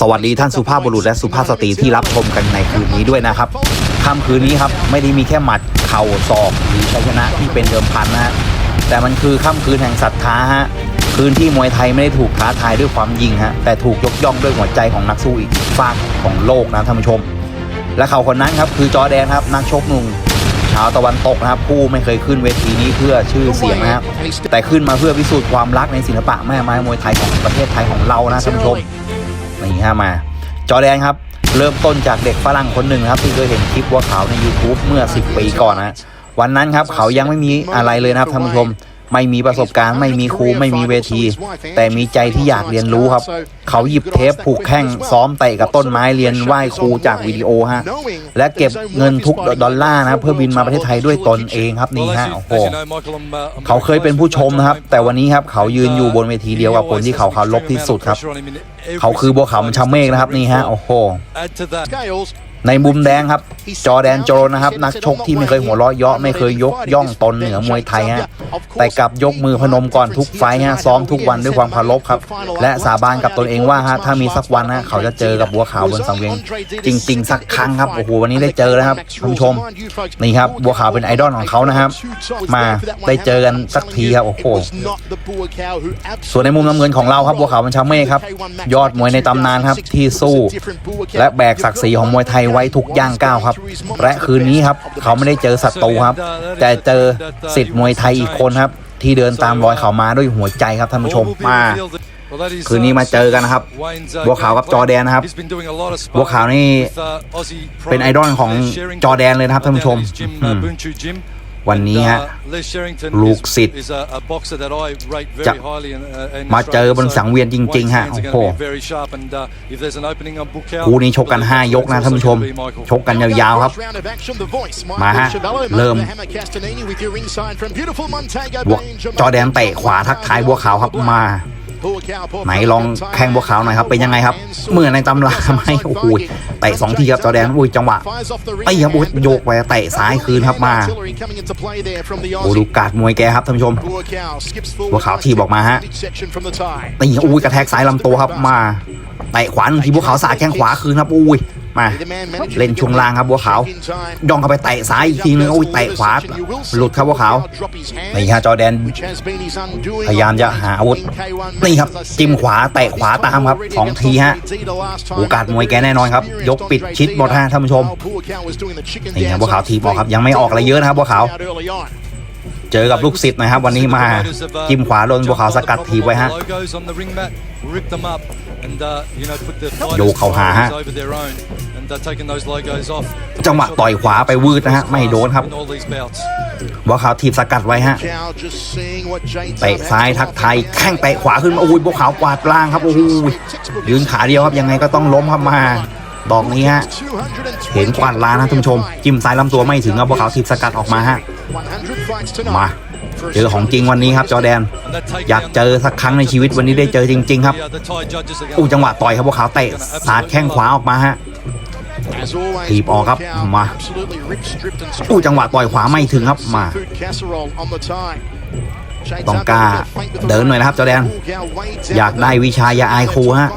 สวัสดีท่านสุภาพบุรุษและสุภาพสตรีที่รับชมกันในคืนนี้ด้วยนะครับค่ำคืนนี้ครับไม่ได้มีแค่หมัดเข่าศอกหรือชัยชนะที่เป็นเดิมพันนะฮะแต่มันคือค่ำคืนแห่งศรัทธาฮะคืนที่มวยไทยไม่ได้ถูกท้าทายด้วยความยิงฮะแต่ถูกยกย่องด้วยหัวใจของนักสู้อีกฝากของโลกนะท่านผู้ชม และเขาคนนั้นครับคือจอแดนครับนักชกหนุ่มชาวตะวันตกนะครับผู้ไม่เคยขึ้นเวทีนี้เพื่อชื่อเสียงนะครับแต่ขึ้นมาเพื่อพิสูจน์ความรักในศิลปะแม่ไม้มวยไทยของประเทศไทยของเรานะท่านผู้ชม นี่ฮะมา จอแดนครับ เริ่มต้นจากเด็กฝรั่งคนหนึ่งครับ ที่เคยเห็นคลิปว่าเขาใน YouTube เมื่อ 10 ปีก่อนนะวันนั้นครับเขายังไม่มีอะไรเลยนะครับท่านผู้ชม ไม่มีประสบการณ์ไม่มีครูไม่มีเวที แต่มีใจที่อยากเรียนรู้ครับ เขาหยิบเทปผูกแข้งซ้อมเตะกับต้นไม้เรียนไหว้ครูจากวิดีโอฮะและเก็บเงินทุกดอลลาร์นะเพื่อบินมาประเทศไทยด้วยตนเองครับนี่ฮะโอ้โหเขาเคยเป็นผู้ชมนะครับ แต่วันนี้ครับเขายืนอยู่บนเวทีเดียวกับคนที่เขาเคารพที่สุดครับ เขาคือบัวขาวมันชาเมฆนะครับนี่ฮะโอ้โห ในมุมแดงครับ จอแดนโจนะครับ นักชกที่ไม่เคยหัวเราะเยาะไม่เคยยกย่องตนเหนือมวยไทยฮะแต่กลับยกมือพนมก่อนทุกไฟฮะซ้อมทุกวันด้วยความเคารพครับ และสาบานกับตนเองว่าฮะถ้ามีสักวันฮะเขาจะเจอกับบัวขาวบนสังเวียนจริง ๆ สักครั้งครับโอ้โหวันนี้ได้เจอแล้วครับท่านผู้ชมนี่ครับบัวขาวเป็นไอดอลของเขานะครับ มาได้เจอกันสักทีครับโอ้โหส่วนในมุมน้ำเงินของเราครับบัวขาวบัญชาเมฆครับ ยอดมวยในตำนานครับที่สู้ และแบกศักดิ์ศรีของมวยไทยไว้ทุกย่างก้าวครับ และคืนนี้ครับ เขาไม่ได้เจอศัตรูครับ แต่เจอสิทธิ์มวยไทยอีกคนครับ ที่เดินตามรอยเขามาด้วยหัวใจครับท่านผู้ชมมาคืนนี้มาเจอกันนะครับ บัวขาวกับจอแดนนะครับ บัวขาวนี่เป็นไอดอลของจอแดนเลยนะครับท่านผู้ชมอืม วันนี้ฮะลูกศิษย์จะมาเจอบนสังเวียนจริงๆฮะโอ้โหคู่นี้ชกกัน 5 ยกนะท่านผู้ชม ชกกันยาวๆครับ มาฮะ เริ่มบวกจอแดนเตะขวาทักทายบัวขาวครับมา ไหนลองแข่งบัวขาวหน่อยครับเป็นยังไงครับเหมือนในตำราไหมโอ้โหเตะสองทีครับจอแดนอุ้ยจังหวะไอ้ครับอุ้ยโยกไปเตะซ้ายคืนครับมาโอ้ดูการมวยแกครับท่านผู้ชมบัวขาวทีบอกมาฮะตีอุ้ยกระแทกซ้ายลำตัวครับมาเตะขวาหนึ่งทีบัวขาวสาดแข้งขวาคืนครับอุ้ย มาเล่นช่วงล่างครับบัวขาวย่องเข้าไปเตะซ้ายอีกทีนึงอุ้ยเตะขวาหลุดครับบัวขาวนี่ฮะจอแดน พยายามจะหาอาวุธนี่ครับจิ้มขวาเตะขวาตามครับสองทีฮะโอกาสมวยแกแน่นอนครับ ยกปิดชิดหมดฮะท่านผู้ชมนี่ครับบัวขาวทีบอกครับยังไม่ออกอะไรเยอะนะครับบัวขาว เจอกับลูกศิษย์นะครับ วันนี้มาจิ้มขวาโดนบัวขาวสกัดทีไว้ฮะโยกเข้าหาฮะจังหวะต่อยขวาไปวืดนะฮะ ไม่โดนครับบัวขาวทีบสกัดไว้ฮะเตะซ้ายทักไทยแข้งเตะขวาขึ้นมาโอ้ยบัวขาวกวาดล่างครับโอ้โหยืนขาเดียวครับยังไงก็ต้องล้มครับมา ดอกนี้ฮะเห็นกวาดล้างนะท่านผู้ชม จิ้มซ้ายลำตัวไม่ถึงครับบัวขาทีบสกัดออกมาฮะมาเจอของจริงวันนี้ครับจอแดน อยากเจอสักครั้งในชีวิตวันนี้ได้เจอจริง ๆ ครับอู้จังหวะต่อยครับบัวขาเตะสาดแข้งขวาออกมาฮะถีบออกครับมาอู้จังหวะต่อยขวาไม่ถึงครับมาต้องกล้าเดินหน่อยนะครับจอแดน อยากได้วิชายาอายครูฮะ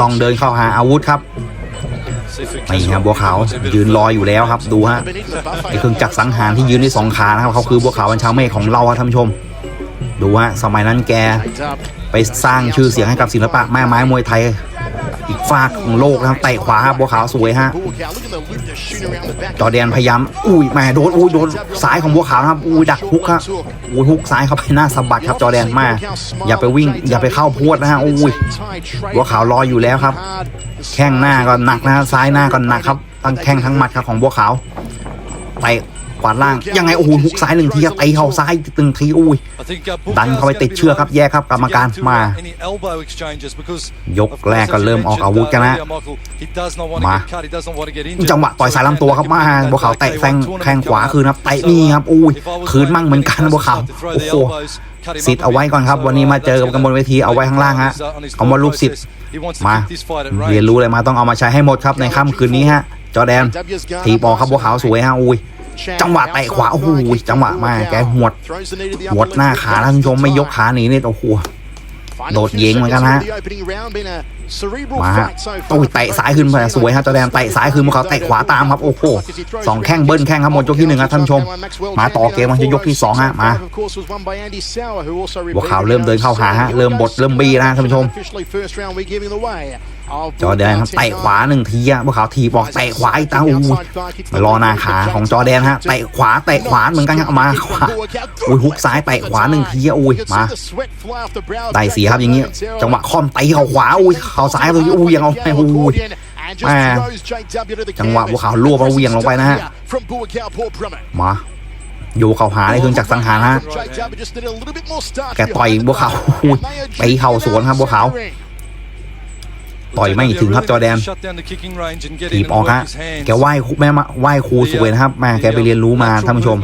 ต้องเดินเข้าหาอาวุธครับ นี่ครับบัวขาวยืนรออยู่แล้วครับ ดูฮะไอ้เครื่องจักรสังหารที่ยืนในสองขานะครับเขาคือบัวขาวบัญชาเมฆของเราครับท่านผู้ชม ดูฮะสมัยนั้นแก ไปสร้างชื่อเสียงให้กับศิลปะแม่ไม้มวยไทย อีกฝากของโลกนะครับเตะขวาครับบัวขาวสวยฮะจอแดนพยายามอุ้ยแม่โดนอุ้ยโดนซ้ายของบัวขาวนะครับอุ้ยดักฮุกครับอุ้ยฮุกซ้ายเข้าไปหน้าสะบัดครับจอแดนมาอย่าไปวิ่ง อย่าไปเข้าพวดนะฮะอุ้ยบัวขาวรออยู่แล้วครับ แข้งหน้าก็หนักนะฮะซ้ายหน้าก็หนักครับทั้งแข้งทั้งหมัดครับของบัวขาวไป วาดล่าง ยังไงโอ้โหฮุกซ้ายหนึ่งทีครับตีเข้าซ้ายตึงทีอุ้ยดันเข้าไปติดเชือกครับแยกครับกรรมการมา ยกแรกก็เริ่มออกอาวุธกันนะมาจังหวะต่อยสายลำตัวครับมาบัวขาวเตะแซงแข้งขวาคืนครับเตะนี่ครับอุ้ยคืนมั่งเหมือนกันบัวขาวโอ้โหสิทธิ์เอาไว้ก่อนครับ วันนี้มาเจอกันบนเวทีเอาไว้ข้างล่างฮะเอามาลูกศิษย์มาเรียนรู้เลยมาต้องเอามาใช้ให้หมดครับในค่ำคืนนี้ฮะจอแดนทีบออกครับบัวขาวสวยฮะอุ้ย จังหวะเตะขวาโอ้โหจังหวะมาแกหวดหวดหน้าขาท่านชมไม่ยกขาหนีเนี่โอ้โหโดดเย้งเหมือนกันฮะ มาฮะตุ้ยเตะซ้ายขึ้นไปสวยฮะจอแดนเตะซ้ายขึ้นพวกเขาเตะขวาตามครับโอ้โหสองแข้งเบิ้ลแข้งครับหมดยกที่หนึ่งครับท่านผู้ชม มาต่อเกมมันจะยกที่สองฮะมาบัวขาวเริ่มเดินเข้าหาฮะเริ่มบดเริ่มบี้นะฮะท่านผู้ชมจอแดนครับเตะขวาหนึ่งทีอะบัวขาวทีบออกเตะขวาอีกตาอู้ยมารอหน้าขาของจอแดนฮะเตะขวาเตะขวาเหมือนกันครับเอามาขวาอุ้ยฮุกซ้ายเตะขวาหนึ่งทีอะอุ้ยมาได้เสียครับอย่างงี้จังหวะค่อมตีเข่าขวาอุ้ยเข่าซ้ายเลยอุ้ยยังเอาไม่อุ้ยแม่จังหวะบัวขาวรวบแล้วเหวี่ยงลงไปนะฮะมาอยู่เข่าหาได้เครื่องจักรสังหารฮะแกต่อยบัวขาวอุ้ยตีเข่าสวนครับบัวขาว ต่อยไม่ถึงครับจอแดนถีบออกฮะแกไหว้ครูแม่มาไหว้ครูสวยนะครับแม่แกไปเรียนรู้มาท่านผู้ชม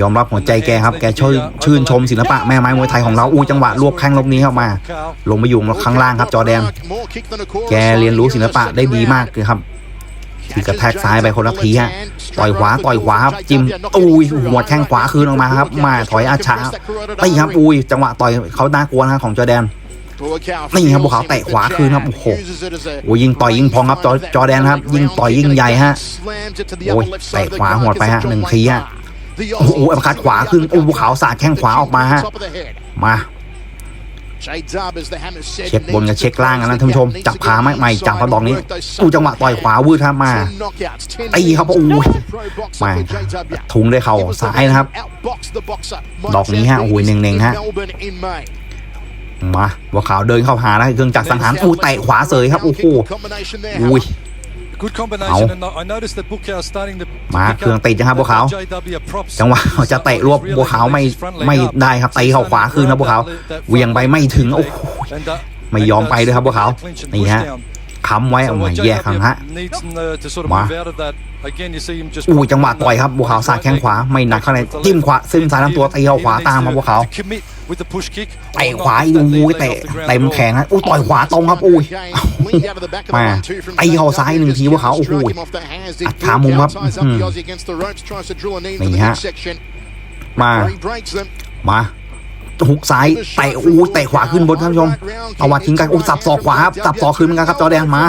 ยอมรับหัวใจแกครับแกชื่นชื่นชมศิลปะแม่ไม้มวยไทยของเราอู้จังหวะรวบแข้งลบนี้เข้ามา ลงไปอยู่ข้างล่างครับจอแดน แกเรียนรู้ศิลปะได้ดีมากเลยครับที่กระแทกซ้ายไปคนละทีฮะ ต่อยขวา ต่อยขวาครับ จิ้ม อุ้ยหัวแข้งขวาคืนออกมาครับ มาถอยอาชาตีครับ อุ้ย จังหวะต่อยเขาน่ากลัวนะครับของจอแดน นี่ครับบัวขาวเตะขวาคืนครับโอ้โหโอ้ยิงต่อยยิงพองครับจอจอแดนครับ ยิงต่อยยิงใหญ่ฮะโอ้ยเตะขวาหัวไปฮะหนึ่งทีฮะโอ้โหอัปคัดขวาขึ้นโอ้บัวขาวสาดแข้งขวาออกมาฮะมาเช็คบนกับเช็คล่างกันนะท่านผู้ชม จับขาไม่ไม่จับกระดองนี้อู้จังหวะต่อยขวาวืดครับมาตีครับโอ้ยมาทุงด้เข่าซ้ายนะครับ ดอกนี้ฮะโอ้ยเน่งๆฮะ มาบัวขาวเดินเข้าหานะเครื่องจักรสังหารอู้เตะขวาเสยครับโอ้โหอุ้ยเอามาเครื่องติดนะครับบัวขาวจังหวะจะเตะรวบบัวขาวไม่ไม่ได้ครับตีเข่าขวาคืนนะบัวขาวเหวียงไปไม่ถึงโอ้โหไม่ยอมไปด้วยครับบัวขาวนี่ฮะ ค้ำไว้เอามาแยกกันฮะมาอู้จังหวะต่อยครับบัวขาวสาดแข้งขวาไม่หนักเท่าไหร่จิ้มขวาซึ่งสายลำตัวตีเข่าขวาตามมาบัวขาวเตะขวาอีกอู้ยเตะเต็มแขนฮะอู้ต่อยขวาตรงครับอุ้ยมาตีเข่าซ้ายหนึ่งทีบัวขาวโอ้โหอัดขามุมครับอืมนี่ฮะมา มา หุกซ้ายเตะอู้เตะขวาขึ้นบนท่านผู้ชมเอาวัดทิ้งกันอู้สับศอกขวาครับสับศอกคืนเหมือนกันครับจอแดนมา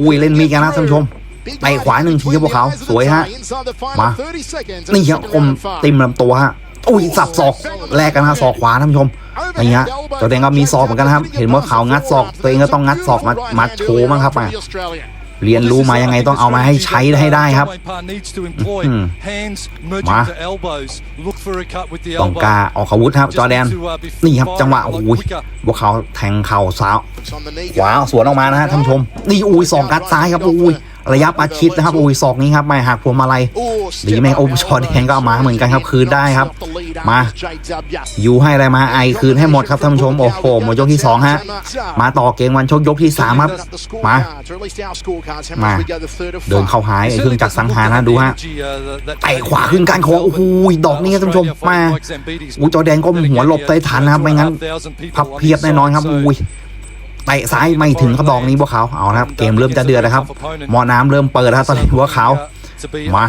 อุ้ยเล่นมีกันนะท่านผู้ชมเตะขวาหนึ่งทีครับพวกเขาสวยฮะมานี่ฮะอมติมลำตัวฮะอุ้ยสับศอกแลกกันฮะศอกขวาท่านผู้ชมนี่ฮะจอแดนก็มีศอกเหมือนกันนะครับ เห็นว่าเขางัดศอก ตัวเองก็ต้องงัดศอกมามาโชว์มั้งครับมา เรียนรู้มายังไงต้องเอามาให้ใช้ให้ได้ครับอืมมาต้องกล้าออกอาวุธครับจอแดนนี่ครับจังหวะโอ้ยพวกเขาแทงเข่าสาวขวาสวนออกมานะฮะท่านผู้ชมนี่อุ้ยสองกัดซ้ายครับอุ้ย ระยะประชิดนะครับอุ้ยศอกนี้ครับไม่หักพวงมาลัยดีไหมโอ้ชอแดงก็เอามาเหมือนกันครับคืนได้ครับ มาอยู่ให้อะไรมาไอคืนให้หมดครับท่านผู้ชมโอ้โหหมดยกที่สองฮะมาต่อเกมวันชกยกที่สามครับมามาเดินเข้าหายไอ้เครื่องจักรสังหารนะดูฮะเตะขวาขึ้นการคอโอ้โหดอกนี้ครับท่านผู้ชมมาอุ้ยจอแดงก็หัวหลบใต้ฐานนะครับไม่งั้นพับเพียบแน่นอนครับอุ้ย เตะซ้ายไม่ถึงกระบองนี้พวกเขาเอาครับ เกมเริ่มจะเดือดนะครับหมอน้ำเริ่มเปิดแล้วตอนนี้พวกเขามา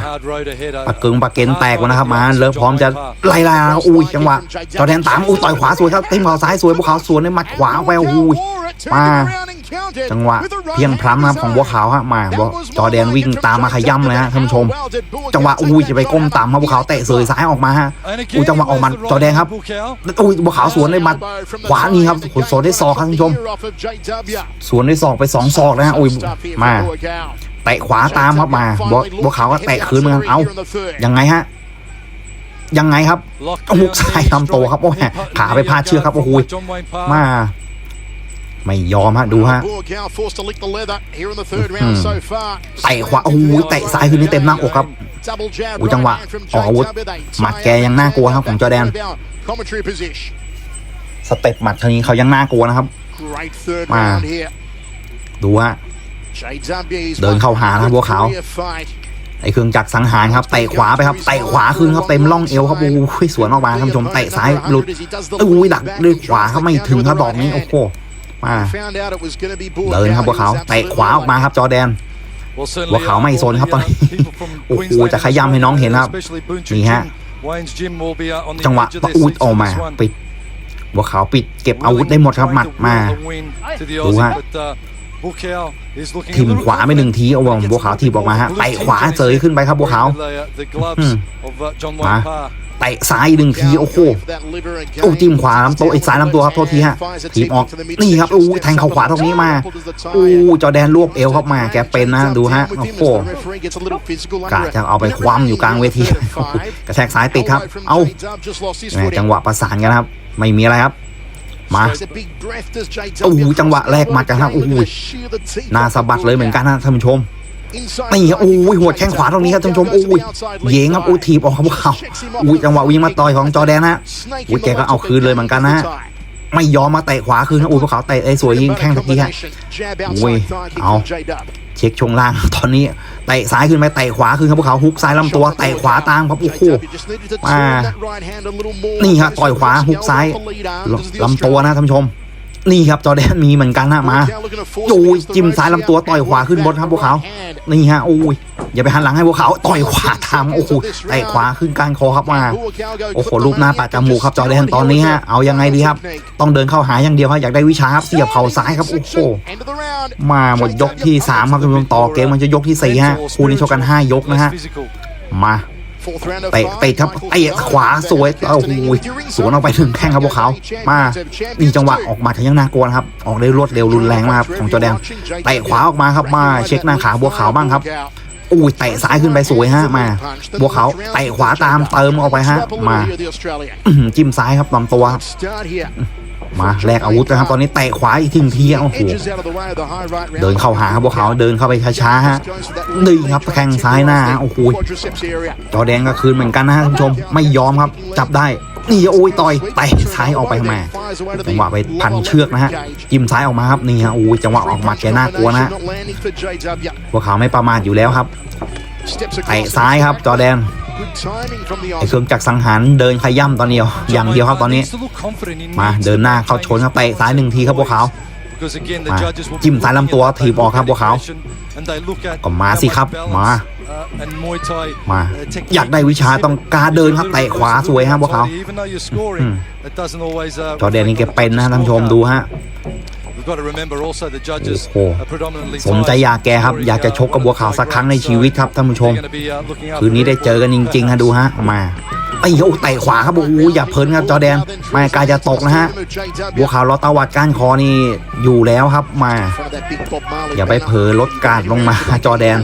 ปากกึงปากเกนแตกแล้วนะครับมาเริ่มพร้อมจะไล่ล่าแล้วอุ้ยจังหวะจอแดนตามอุ้ยต่อยขวาสวยครับเต็มเขาซ้ายสวยพวกเขาสวนในหมัดขวาแววอุ้ยมา จังหวะเพียงพล้ำนะครับของบัวขาวฮะมาบัวจอแดนวิ่งตามมาขย้ำเลยฮะท่านผู้ชม จังหวะอุ้ยจะไปก้มต่ำครับบัวขาวเตะเสยซ้ายออกมาฮะอุ้ยจังหวะออกมาจอแดนครับอุ้ยบัวขาวสวนในหมัดขวานี่ครับสวนได้ศอกครับท่านผู้ชม สวนได้ศอกไปสองศอกนะฮะอุ้ยมาเตะขวาตามครับมาบัวบัวขาวก็เตะคืนเหมือนกันเอ้ายังไงฮะยังไงครับเอาหุกซ้ายทำโตครับ โอ้ยขาไปพาดเชือกครับ โอ้โหมา ไม่ยอมฮะดูฮะเตะขวาโอ้โหเตะซ้ายคืนนี้เต็มหน้าอกครับอู้จังหวะออกอาวุธหมัดแกยังน่ากลัวครับของจอแดนสเต็ปหมัดครั้งนี้เขายังน่ากลัวนะครับมาดูฮะเดินเข้าหานะบัวขาวไอ้เครื่องจักรสังหารครับเตะขวาไปครับเตะขวาขึ้นครับเต็มร่องเอวครับโอ้ยสวนออกมาท่านผู้ชมเตะซ้ายหลุดอุ้ยดักด้วยขวาครับไม่ถึงครับดอกนี้โอ้โห มาเดินครับบัวขาวเตะขวาออกมาครับจอแดนหัวขาวไม่โซนครับตอนนี้โอ้โหจะขย้ำให้น้องเห็นครับนี่ฮะจังหวะจังหวะอุ้ยออกมาปิดบัวขาวปิดเก็บอาวุธได้หมดครับหมัดมาดูฮะ ทิมขวาไปหนึ่งทีเอาวงบัวขาวทีบออกมาฮะเตะขวาเสยขึ้นไปครับบัวขาวอืมมาเตะซ้ายอีกหนึ่งทีโอ้โหโอ้จิ้มขวาลำตัวไอ้ซ้ายลำตัวครับโทษทีฮะทีบออกนี่ครับอู้แทงเข่าขวาตรงนี้มาอู้จอแดนรวบเอวเข้ามาแกเป็นนะดูฮะโอ้โหกะจะเอาไปคว่ำอยู่กลางเวทีโอ้โหกระแทกซ้ายติดครับ เอาแหม่จังหวะประสานกันครับ ไม่มีอะไรครับ มา โอ้โหจังหวะแรกหมัดกันครับโอ้โหหน้าสะบัดเลยเหมือนกันนะท่านผู้ชมนี่นี่คครัรับบโอ้โอ้ยยหัหัววแข้แข้งงขขวาวาตตรรงงนี้นี้คครัรับบท่าท่านนผู้ผู้ชชมมโอ้โอ้ยยจังหวะวิ่งมาต่อยของจอแดนฮะอุ้ยจังหวะอุ้ยมาต่อยของจอแดนฮะอุ้ยแกก็เอาคืนเลยเหมือนกันนะฮะไม่ยอมมาเตะขวาคืนนะอุ้ยพวกเขาเตะไอ้สวยยิงแข้งตะกี้ฮะอุ้ยเอา เช็คช่วงล่าง ตอนนี้เตะซ้ายขึ้นไปเตะขวาคืนครับพวกเขาฮุกซ้ายลำตัวเตะขวาตามครับโอ้โหมานี่นี่คครัรับบต่ต่ออยยขขวาวาฮุฮุกกซ้าซ้ายยลำลำตัตัววนะนะท่านผู้ชม นี่ครับจอแดนมีเหมือนกันนะมาโอ้โอ้ยยจิ้จิ้มมซ้าซ้ายยลำลำตัตัววต่ต่ออยยขขวาวาขึ้ขึ้นนบบนนคครัรับบพพววกกเขาเขานี่ฮะโอ้ยอย่าไปหันหลังให้พวกเขาต่อยขวาทางโอ้โหเตะขวาขึ้นกลางคอครับมาโอ้โหรูปหน้าปัดจมูกครับจอแดนตอนนี้ฮะเอายังไงดีครับ ต้องเดินเข้าหาอย่างเดียวครับอยากได้วิชาครับเสียบเข่าซ้ายครับโอ้โหมาหมดยกที่สามครับท่านผู้ชมต่อเกมมันจะยกที่สี่ฮะคู่นี้ชกกันห้ายกนะฮะมา เตะเตะครับเตะขวาสวยโอ้โหสวนออกไปถึงแข้งครับพวกเขามานี่จังหวะออกมาทายังน่ากลัวนะครับ ออกได้รวดเร็วรุนแรงมากของจอแดนเตะขวาออกมาครับมาเช็คหน้าขาบัวขาวบ้างครับอุ้ยเตะซ้ายขึ้นไปสวยฮะมาบัวขาวเตะขวาตามเติมออกไปฮะมาจิ้มซ้ายครับลำตัวครับ มาแลกอาวุธนะครับ ตอนนี้เตะขวาอีกทีทีโอ้โหเดินเข้าหาครับพวกเขาเดินเข้าไปช้าๆฮะดีครับแข้งซ้ายหน้าโอ้โหจอแดงก็คืนเหมือนกันนะฮะท่านผู้ชมไม่ยอมครับ จับได้นี่โอ้ยต่อยเตะซ้ายออกไปมาจังหวะไปพันเชือกนะฮะจิ้มซ้ายออกมาครับนี่ฮะโอ้ยจังหวะออกมาแกน่ากลัวนะฮะพวกเขาไม่ประมาทอยู่แล้วครับเตะซ้ายครับจอแดน ไอ้เครื่องจักรสังหารเดินขย่ำตอนเดียว อย่างเดียวครับตอนนี้ มาเดินหน้าเข้าชนครับเตะซ้ายหนึ่งทีครับพวกเขามาจิ้จิ้มมซ้าซ้ายยลำลำตัตัววถีถีบบออออกกคครัรับบพพววกกเขาเขาก็ก็มามาสิสิคครัรับบมามามาออยายากกได้วิชาต้องการเดินครับเตะขวาสวยครับพวกเขาอืมจอแดนนี่แกเป็นนะท่านผู้ชมดูฮะ โอ้โอ้โหสสมมใจใจออยากากแกแกคครัรับบอยากกอายจะจะชชกกกักับบบับัววขาขาววสัสักกคครั้รั้งงในในชีชีวิวิตตคครัรับบท่าท่านนผู้ผู้ชชมมคืนนี้ได้เจอกันจริงๆฮะดูฮะมาไอ้โอ้เตะขวาครับโอ้โหอย่าเพลินครับจอแดนไม่กล้าจะตกนะฮะบัวขาวล้อตาวัดก้านคอนี่อยู่แล้วครับมา อย่าไปเผลอลดการดลงมาจอแดน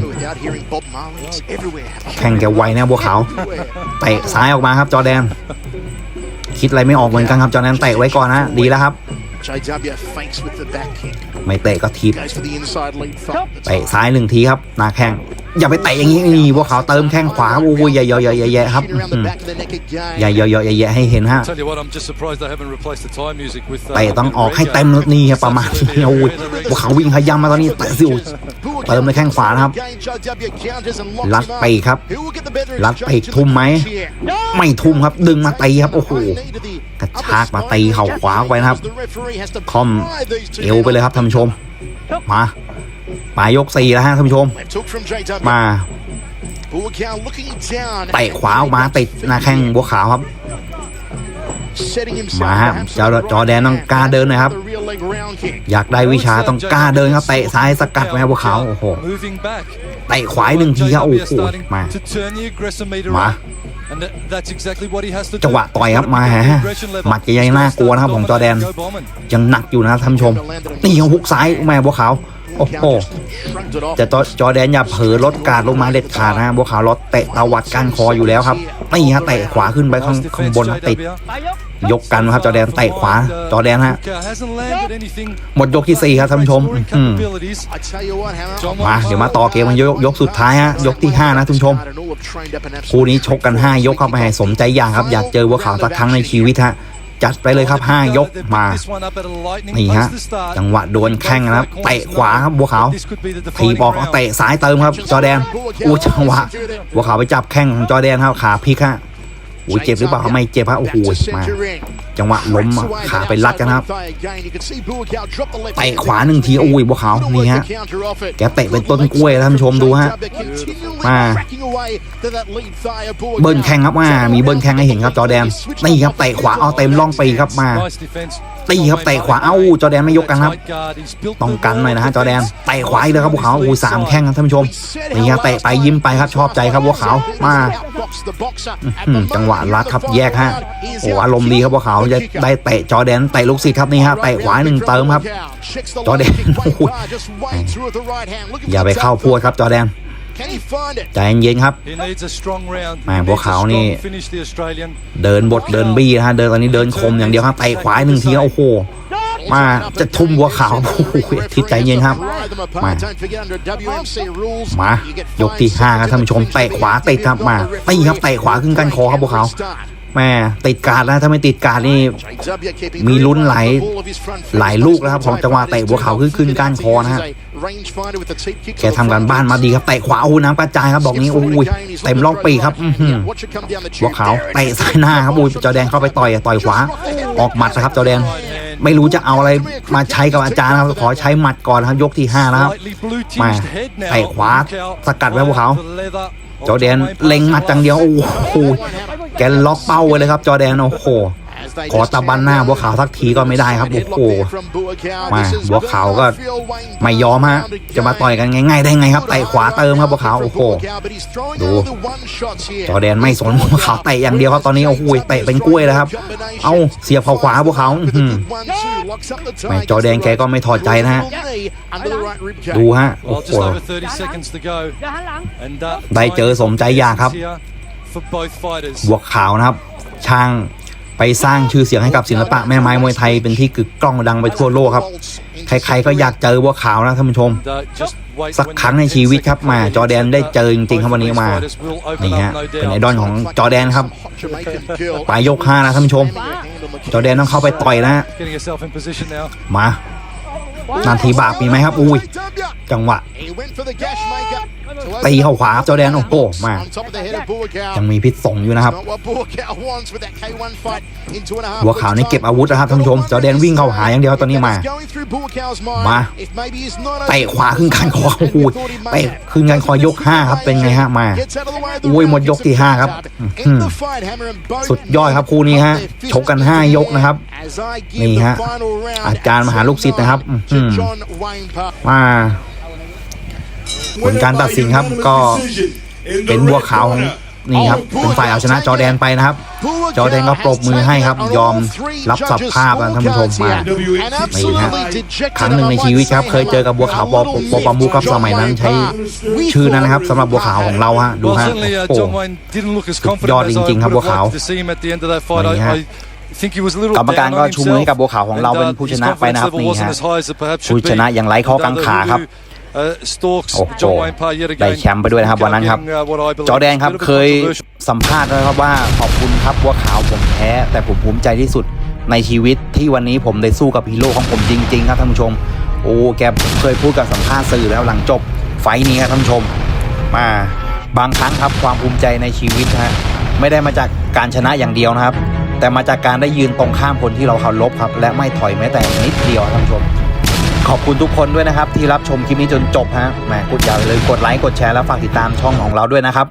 แข่งแกไวนะบัวขาวเตะซ้ายออกมาครับจอแดน คิดอะไรไม่ออกเหมือนกันครับจอแดนเตะไว้ก่อนนะดีแล้วครับ ไม่เตะก็ทีบเตะซ้ายหนึ่งทีครับหน้าแข้งอย่าไปเตะอย่างนี้นี่บัวขาวเติมแข้งขวาโอ้ยอย่าอย่าอย่าอย่าอย่าครับอืมอย่าอย่าอย่าอย่าอย่าให้เห็นฮะเตะต้องออกให้เต็มนี่ครับประมาณนี้โอ้ยบัวขาววิ่งขย้ำมาตอนนี้เตะสิโอ้ยเติมในแข้งขวานะครับลัดไปครับลัดไปอีกทุ่มไหมไม่ทุ่มครับดึงมาตีครับโอ้โหกระ ชากมาตีเข่าขวาไปนะครับคอมเอวไปเลยครับท่านผู้ชม มาปลายยกสี่แล้วฮะท่านผู้ชม มาเตะขวาออกมาติดหน้าแข้งบัวขาวครับ มาฮะจอจอแดนต้องกล้าเดินหนะครับ อยากได้วิชาต้องกล้าเดินครับเตะซ้ายสกัดไว้ครับบัวขาวโอ้โหเตะขวาอีกหนึ่งทีครับโอ้โหมามาจังหวะต่อยครับมาฮะหมัดจะยังน่ากลัวนะครับของจอแดนยังหนักอยู่นะครับท่านผู้ชมนี่ยังฮุกซ้ายแม่บัวขาว โอ้โหจะจอจอแดนอย่าเผลอลดการดลงมาเด็ดขาดนะฮะบัวขาวรถเตะตวัดก้านคออยู่แล้วครับนี่ฮะเตะขวาขึ้นไปข้างข้างบนครับติดยกกันครับจอแดนเตะขวาจอแดนฮะหมดยกที่สี่ครับท่านผู้ชมอืมมาเดี๋ยวมาต่อเกมมันยกยกสุดท้ายฮะยกที่ห้านะท่านผู้ชมคู่นี้ชกกันห้ายกครับแหมสมใจอยากครับอยากเจอบัวขาวสักครั้งในชีวิตฮะ จัดไปเลยครับห้ายกมา นี่ฮะ จังหวะโดนแข้งนะครับเตะขวาครับบัวขาวทีบออกเอาเตะซ้ายเติมครับ จอแดนอู้จังหวะบัวขาวไปจับแข้งของจอแดนครับขาพลิกฮะ โอ้ยเจ็บหรือเปล่าไม่เจ็บฮะโอ้โหมาจังหวะล้มอะขาไปรัดกันครับเตะขวาหนึ่งทีโอ้ยบัวขาวนี่ฮะแกเตะเป็นต้นกล้วยท่านชมดูฮะมาเบิ้ลแข้งครับมามีเบิ้ลแข้งให้เห็นครับจอแดนนี่ครับเตะขวาเอาเต็มร่องปีครับมาตีครับเตะขวาเอ้าจอแดนไม่ยกกันครับต้องกันหน่อยนะฮะจอแดนเตะขวาอีกแล้วครับบัวขาวโอ้สามแข้งครับท่านผู้ชมนี่ครับเตะไปยิ้มไปครับชอบใจครับบัวขาวมาจังหวะรัดครับแยกฮะโอ้อารมณ์ดีครับบัวขาวจะได้เตะจอแดนเตะลูกศิษย์ครับนี่ฮะเตะขวาหนึ่งเติมครับ จอแดนโอ้โหอย่าไปเข้าพวดครับจอแดนใจเย็นๆครับแม่บัวขาวนี่ เดินบทเดินบี้นะฮะเดินตอนนี้เดินคมอย่างเดียวครับเตะขวาหนึ่งทีโอ้โห มาจะทุ่มบัวขาวโอ้โหทิศใจเย็นครับ มา มายกที่ห้าครับท่านผู้ชมเตะขวาติดครับมาตีครับเตะขวาขึ้นกันคอครับบัวขาวแม่ติดการดนะถ้าไม่ติดการดนี่มีลุ้นหลายหลายลูกแล้วครับของจังหวะเตะบัวขาวขึ้นขึ้นก้านคอนะฮะแกทำการบ้านมาดีครับเตะขวาโอ้โหน้ำกระจายครับดอกนี้โอ้ยเต็มร่องปีกครับอื้อหือบัวขาวเตะซ้ายหน้าครับโอ้ยจอแดนเข้าไปต่อยต่อยขวาออกหมัดนะครับจอแดน ไม่รู้จะเอาอะไรมาใช้กับอาจารย์ครับขอใช้หมัดก่อนครับยกที่ห้าแล้วครับมามาเตะขวาสกัดไว้บัวขาวจอแดนเล็งหมัดจังเดียวโอ้โหแกล็อกเป้าไว้เลยครับจอแดนโอ้โห ขอตะบันหน้าบัวขาวสักทีก็ไม่ได้ครับโอ้โหมาบัวขาวก็ไม่ยอมฮะจะมาต่อยกันง่ายๆได้ไงครับเตะขวาเติมครับบัวขาวโอ้โหดูจอแดนไม่สนบัวขาวเตะอย่างเดียวครับตอนนี้โอ้โหเตะเป็นกล้วยแล้วครับ เอาเสียบเข่าขวาบัวขาวอื้อหือไม่จอแดนแกก็ไม่ถอดใจนะฮะดูฮะโอ้โหได้เจอสมใจอยากครับบัวขาวนะครับ ช่าง ไปสร้างชื่อเสียงให้กับศิลปะแม่ไม้มวยไทยเป็นที่กึกก้องดังไปทั่วโลกครับ ใครๆก็อยากเจอบัวขาวนะท่านผู้ชม สักครั้งในชีวิตครับมาจอแดนได้เจอจริงๆครับวันนี้มานี่ฮะเป็นไอดอลของจอแดนครับปลายยกห้านะท่านผู้ชม จอแดนต้องเข้าไปต่อยนะมานาทีบากมีไหมครับอุ้ย จังหวะตีเข้าขวาครับจอแดนโอ้โหมายังมีพิษสงอยู่นะครับบัวขาวนี่เก็บอาวุธนะครับท่านผู้ชมจอแดนวิ่งเข้าหาอย่างเดียวตอนนี้มามาเตะขวาขึ้นกันคอโอ้โหเตะขึ้นกันคอยกห้าครับเป็นไงฮะมาอุ้ยหมดยกที่ห้าครับอื้อหือสุดยอดครับคู่นี้ฮะชกกันห้ายกนะครับนี่ฮะอาจารย์มหาลูกศิษย์นะครับอื้อหือมา ผลการตัดสินครับก็เป็นบัวขาวของนี่ครับเป็นฝ่ายเอาชนะจอแดนไปนะครับ จอแดนก็ปรบมือให้ครับ ยอมรับสับภาพนะท่านผู้ชมมานี่ฮะครั้งหนึ่งในชีวิตครับ เคยเจอกับบัวขาวปอปอปามูครับสมัยนั้นใช้ชื่อนั้นนะครับสำหรับบัวขาวของเราฮะดูฮะโอ้ยอดจริงๆครับบัวขาวนี่ฮะกรรมการก็ชูมือให้กับบัวขาวของเราเป็นผู้ชนะไปนะครับนี่ฮะผู้ชนะอย่างไร้ข้อกังขาครับ โอ้โอ้โหโหได้ได้แชแชมมป์ป์ไปไปด้ด้ววยยนะนะคครัรับบวัวันนนั้นั้นนคครัรับบจอแดนครับเคยสัมภาษณ์ด้วยครับว่าขอบคุณครับบัวขาวผมแพ้ แต่ผมภูมิใจที่สุดในชีวิตที่วันนี้ผมได้สู้กับฮีโร่ของผมจริง ๆ ครับท่านผู้ชม โอ้แกเคยพูดกับสัมภาษณ์สื่อแล้วหลังจบไฟท์นี้ครับท่านผู้ชม มาบางครั้งครับความภูมิใจในชีวิตฮะไม่ได้มาจากการชนะอย่างเดียวนะครับ แต่มาจากการได้ยืนตรงข้ามคนที่เราเคารพครับ และไม่ถอยแม้แต่นิดเดียวครับท่านผู้ชม ขอบคุณทุกคนด้วยนะครับ ที่รับชมคลิปนี้จนจบฮะแหมกดอย่าลืมกดไลค์กดแชร์และฝากติดตามช่องของเราด้วยนะครับ